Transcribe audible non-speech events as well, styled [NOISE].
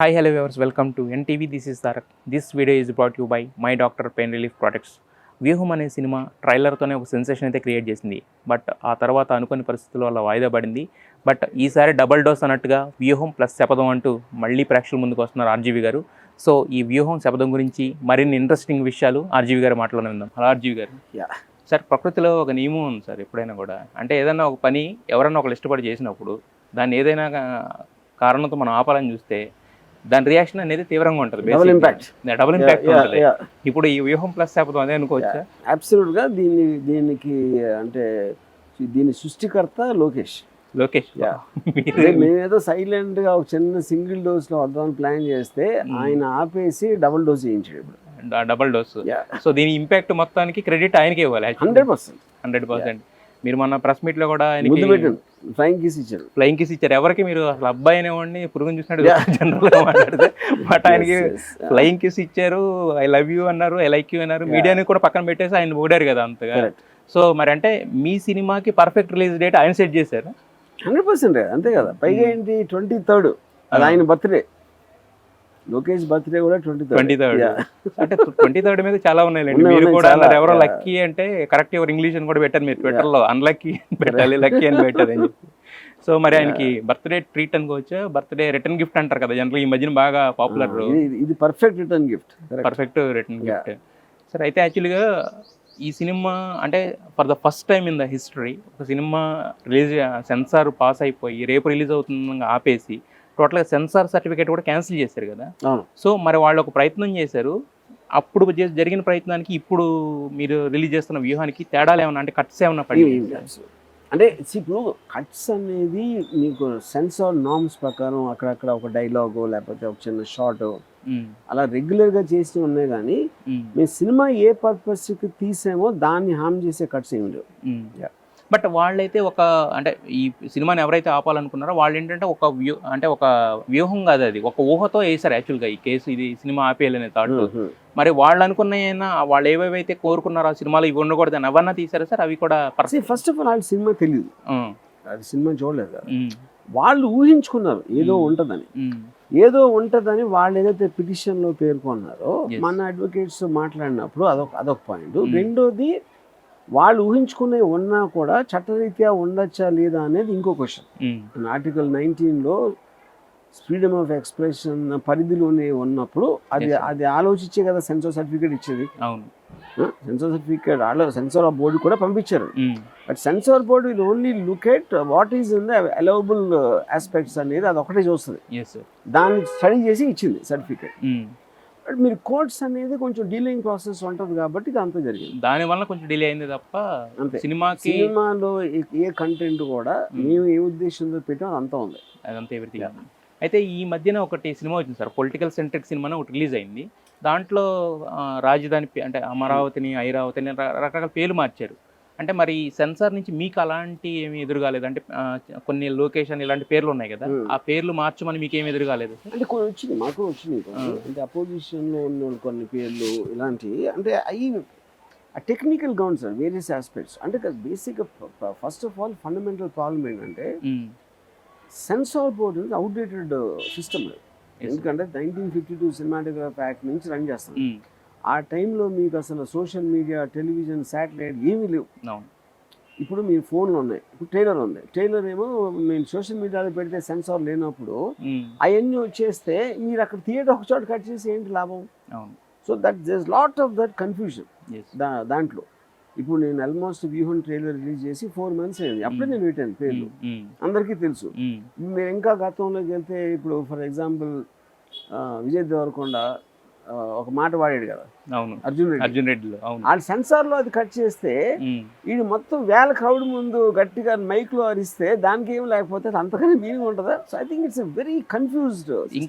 Hi, hello viewers. Welcome to NTV. This is Tarak. This video is brought to you by My Doctor Pain Relief Products. Vyooham అనే cinema ట్రైలర్తోనే ఒక sensation అయితే create చేసింది but ఆ తర్వాత అనుకోని పరిస్థితుల వల్ల వాయిదా పడింది బట్ ఈసారి డబల్ డోస్ అన్నట్టుగా వ్యూహం ప్లస్ శపథం అంటూ మళ్ళీ ప్రేక్షకుల ముందుకు వస్తున్నారు ఆర్జీవి గారు సో ఈ వ్యూహం శపథం గురించి మరిన్ని ఇంట్రెస్టింగ్ విషయాలు ఆర్జీవి గారు మాటలోనే విందాం హలో ఆర్జీవి గారు. సార్ ప్రకృతిలో ఒక నియమం ఉంది సార్ ఎప్పుడైనా కూడా అంటే ఏదైనా ఒక పని ఎవరైనా ఒకరు ఇష్టపడి చేసినప్పుడు దాన్ని ఏదైనా కారణంతో మనం ఆపాలని చూస్తే దాని రియాక్షన్ అనేది తీవ్రంగా ఉంటుంది Double impact. డబుల్ ఇంపాక్ట్ ఉంటుంది. ఇప్పుడు ఈ వ్యూహం ప్లస్ శపథం అదే అనుకోవచ్చా? అబ్సల్యూట్గా దీన్ని దీనికి అంటే దీని సృష్టికర్త లోకేష్. లోకేష్. మేమేదో సైలెంట్గా ఒక చిన్న సింగిల్ డోస్లో వద్దామని ప్లాన్ చేస్తే ఆయన ఆపేసి డబుల్ డోస్ చేయించాడు ఇప్పుడు. డబుల్ డోస్ సో దీని ఇంపాక్ట్ మొత్తానికి క్రెడిట్ ఆయనకే ఇవ్వాలి హండ్రెడ్ పర్సెంట్ హండ్రెడ్ పర్సెంట్ మీరు మొన్న ప్రెస్ మీట్లో కూడా ముద్దు ఆయనకి పెట్టండి ఫ్లైంగ్ కిస్ ఇచ్చాడు ఫ్లయింగ్ కిస్ ఇచ్చారు. ఎవరికి మీరు అసలు అబ్బాయి అనేవాడిని పురుగుని చూసినట్టు జనరల్గా మాట్లాడితే. బట్ ఆయనకి. ఫ్లయింగ్ కిస్ ఇచ్చారు ఐ లవ్ యూ అన్నారు ఐ లైక్ యూ అన్నారు. మీడియాని కూడా పక్కన పెట్టేసి ఆయన ఓడారు కదా అంతగా. సో మరి అంటే మీ సినిమాకి పర్ఫెక్ట్ రిలీజ్ డేట్ ఆయన సెట్ చేశారు? హండ్రెడ్ పర్సెంట్ అంతే కదా. పైగా ఏంటి ట్వంటీ థర్డ్ అది ఆయన బర్త్డే లోకేష్ బర్త్డే కూడా ట్వంటీ ట్వంటీ థర్డ్. [LAUGHS] అంటే ట్వంటీ థర్డ్ మీద చాలా ఉన్నాయిలేండి. ఉన్నాయి, మీరు కూడా. అన్నారు ఎవరో. లక్కీ అంటే కరెక్ట్ ఎవరు ఇంగ్లీష్ అని కూడా పెట్టారు మీరు ట్విట్టర్లో అన్లక్కీ పెట్టాలి లక్కీ అని పెట్టారు అని చెప్పి. సో మరి ఆయనకి బర్త్డే ట్రీట్ అనుకోవచ్చా? బర్త్డే రిటర్న్ గిఫ్ట్ అంటారు కదా జనరల్ ఈ మధ్యన బాగా పాపులర్ ఇది perfect return gift perfect return gift సరే అయితే యాక్చువల్గా ఈ సినిమా అంటే for the first time in the history ఒక సినిమా రిలీజ్ సెన్సార్ పాస్ అయిపోయి రేపు రిలీజ్ అవుతుంది ఆపేసి టోటల్గా సెన్సార్ సర్టిఫికేట్ కూడా క్యాన్సిల్ చేశారు కదా. సో మరి వాళ్ళు ఒక ప్రయత్నం చేశారు. అప్పుడు జరిగిన ప్రయత్నానికి ఇప్పుడు మీరు రిలీజ్ చేస్తున్న వ్యూహానికి తేడాలు ఏమన్నా అంటే కట్స్ ఏమన్నా పడి అంటే ఇప్పుడు కట్స్ అనేది మీకు సెన్సార్ నామ్స్ ప్రకారం అక్కడక్కడ ఒక డైలాగ్ లేకపోతే ఒక చిన్న షార్ట్ అలా రెగ్యులర్గా చేసి ఉన్నాయి కానీ మేము. సినిమా ఏ పర్పస్కి తీసామో దాన్ని హామ్ చేసే కట్స్ ఏమి లేవు. బట్ వాళ్ళైతే ఒక అంటే ఈ సినిమాని ఎవరైతే ఆపాలనుకున్నారో వాళ్ళు ఏంటంటే ఒక వ్యూ అంటే ఒక వ్యూహం కాదు అది. ఒక ఊహతో వేశారు యాక్చువల్గా ఈ కేసు ఇది సినిమా ఆపేయాలనే థాట్ మరి వాళ్ళు అనుకున్న వాళ్ళు ఏవేవైతే కోరుకున్నారో ఆ సినిమాలో ఇవి ఉండకూడదు అని అవన్నా తీసారా సార్? అవి కూడా ఫస్ట్ ఆఫ్ ఆల్ వాళ్ళకి సినిమా తెలియదు అది సినిమా చూడలేదు. వాళ్ళు ఊహించుకున్నారు ఏదో. ఉంటుందని. ఏదో ఉంటుందని వాళ్ళు ఏదైతే పిటిషన్లో పేర్కొన్నారో. మన అడ్వకేట్స్ మాట్లాడినప్పుడు అదొక అదొక పాయింట్. రెండోది వాళ్ళు ఊహించుకునే ఉన్నా కూడా చట్టరీత్యా ఉండొచ్చా లేదా అనేది ఇంకో క్వశ్చన్ ఆర్టికల్ నైన్టీన్లో ఫ్రీడమ్ ఆఫ్ ఎక్స్ప్రెషన్ పరిధిలోనే ఉన్నప్పుడు అది. అది ఆలోచించే కదా సెన్సార్ సర్టిఫికేట్ ఇచ్చేది. సెన్సార్ సర్టిఫికేట్ వాళ్ళు సెన్సార్ బోర్డు కూడా పంపించారు. But censor board will only look at what is in the allowable aspects అనేది అది ఒకటే చూస్తుంది. దాన్ని స్టడీ చేసి ఇచ్చింది సర్టిఫికేట్. మీరు కోర్ట్స్ అనేది కొంచెం డీలింగ్ ప్రాసెస్ ఉంటుంది కాబట్టి అంతా జరిగింది. దాని వల్ల కొంచెం డిలే అయింది తప్ప అంతే. సినిమాకి సినిమాలో ఏ- కంటెంట్ కూడా. మేము. ఏ ఉద్దేశంతో పెట్టాం అంతా ఉంది. అదంతా ఎవ్రీథింగ్ అయితే ఈ మధ్యన ఒకటి సినిమా వచ్చింది సార్ పొలిటికల్ సెంట్రిక్ సినిమా ఒకటి రిలీజ్ అయింది. దాంట్లో రాజధాని అంటే అమరావతిని ఐరావతిని రకరకాల పేర్లు మార్చారు. అంటే మరి సెన్సార్ నుంచి మీకు అలాంటి ఏమి ఎదురుగాలేదు? అంటే కొన్ని లొకేషన్ ఇలాంటి పేర్లు ఉన్నాయి కదా. ఆ పేర్లు మార్చమని మీకు ఏమి ఎదురుగాలేదు? అంటే కొన్ని వచ్చింది మాకు. Hmm. అంటే అపోజిషన్లో ఉన్న కొన్ని పేర్లు ఇలాంటివి. అంటే అవి technical grounds sir various aspects. అంటే basic first of all fundamental problem ఏంటంటే సెన్సార్ బోర్డు అవుట్డేటెడ్ సిస్టమ్. ఎందుకంటే nineteen fifty two cinematograph act నుంచి రన్ చేస్తాం ఆ టైంలో మీకు అసలు సోషల్ మీడియా టెలివిజన్ శాటిలైట్ ఏమీ లేవు. ఇప్పుడు మీ ఫోన్లు ఉన్నాయి. ఇప్పుడు ట్రైలర్ ఉంది. ట్రైలర్ ఏమో మీరు సోషల్ మీడియాలో పెడితే సెన్సార్ లేనప్పుడు ఉమ్, అవన్నీ వచ్చేస్తే మీరు అక్కడ థియేటర్ ఒక చోట కట్ చేసి ఏంటి లాభం? So that this lot of that confusion దాంట్లో. ఇప్పుడు నేను ఆల్మోస్ట్ వ్యూహన్ ట్రైలర్ రిలీజ్ చేసి ఫోర్ మంత్స్ అయింది. అప్పుడే నేను పెట్టాను పేర్లు. అందరికీ తెలుసు. మీరు ఇంకా గతంలోకి వెళ్తే ఇప్పుడు ఫర్ ఎగ్జాంపుల్ విజయ్ దేవరకొండ ఒక మాట వాడాడు కదా. అవును. అర్జున్ రెడ్డి. అర్జున్ రెడ్డిలో అవును. ఆ సెన్సార్లో అది కట్ చేస్తే వీడు మొత్తం వేల క్రౌడ్ ముందు గట్టిగా మైక్లో అరిస్తే దానికి ఏం లేకపోతే అంతకన్నా మీనింగ్ ఉంటుందా? So I think it's very confused